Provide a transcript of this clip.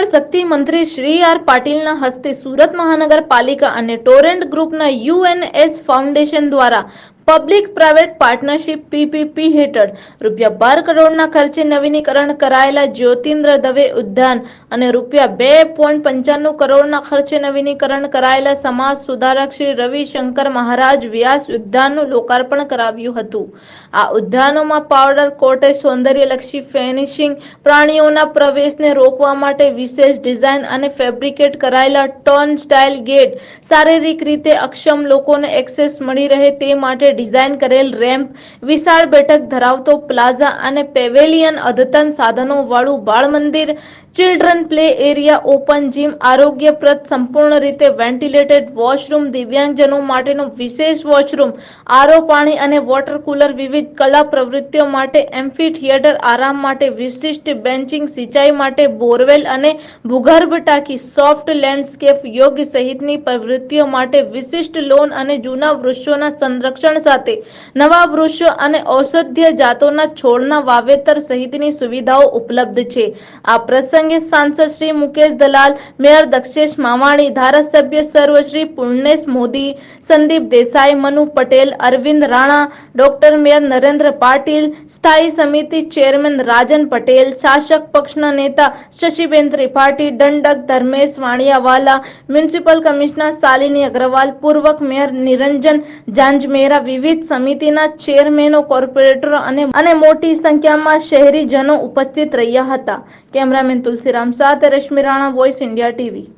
જળ શક્તિ મંત્રી શ્રી આર પાટીલના હસ્તે સુરત મહાનગરપાલિકા અને ટોરેન્ટ ગ્રુપના યુએનએસ ફાઉન્ડેશન દ્વારા પબ્લિક પ્રાઇવેટ પાર્ટનરશિપ પીપીપી હેઠળ રૂપિયા બાર કરોડના ખર્ચે નવીનીકરણ કરાયેલા જ્યોતિન્દ્ર દવે ઉદ્યાન અને રૂપિયા બે પોઈન્ટ પંચાણું કરોડના ખર્ચે નવીનીકરણ કરાયેલા સમાજ સુધારક શ્રી રવિશંકર મહારાજ વ્યાસ ઉદ્યાનનું લોકાર્પણ કરાવ્યું હતું. આ ઉદ્યાનોમાં પાવડર કોટેજ સૌંદર્યલક્ષી ફેનિશિંગ પ્રાણીઓના પ્રવેશને રોકવા માટે વિશેષ ડિઝાઇન અને ફેબ્રિકેટ કરાયેલા ટર્ન સ્ટાઇલ ગેટ શારીરિક રીતે અક્ષમ લોકોને એક્સેસ મળી રહે તે માટે ડિઝાઇન કરેલ રેમ્પ, વિશાળ બેઠક ધરાવતો પ્લાઝા અને પેવેલિયન અદ્યતન સાધનો વાળું બાળ મંદિર, children play area, open gym, આરોગ્યપ્રદ સંપૂર્ણ રીતે વેન્ટિલેટેડ વોશરૂમ, દિવ્યાંગજનો માટેનો વિશેષ વોશરૂમ, આરો પાણી અને વોટર કુલર વિવિધ કલા પ્રવૃત્તિઓ માટે એમ્ફી થિયેટર, આરામ માટે વિશિષ્ટ બેન્ચિંગ, સિંચાઈ માટે બોરવેલ અને ભૂગર્ભ ટાંકી, સોફ્ટ લેન્ડસ્કેપ યોગ સહિતની પ્રવૃત્તિઓ માટે વિશિષ્ટ લોન અને જૂના વૃક્ષોના સંરક્ષણ સાથે નવા વૃક્ષ અને ઔષધ્ય જાતોના છોડના વાવેતર સહિતની સુવિધાઓ ઉપલબ્ધ છે. આ પ્રસંગે સાંસદ શ્રી મુકેશ દલાલ, મેયર દક્ષેશ માવાણી, ધારાસભ્ય સર્વશ્રી પૂર્ણેશ મોદી, સંદીપ દેસાઈ, મનુ પટેલ, અરવિંદ રાણા, ડોક્ટર મેયર નરેન્દ્ર પાટીલ, સ્થાયી સમિતિ ચેરમેન રાજન પટેલ, શાસક પક્ષના નેતા શશીબેન ત્રિપાઠી, દંડક ધર્મેશ વાણિયાવાલા, મ્યુનિસિપલ કમિશનર શાલિની અગ્રવાલ, પૂર્વક મેયર નિરંજન જાંજમેરા વિવિધ સમિતિના ચેરમેનો, કોર્પોરેટરો અને અને મોટી સંખ્યામાં શહેરીજનો ઉપસ્થિત રહ્યા હતા. કેમેરામેન તુલસીરામ સાથે Rashmi Rana voice India TV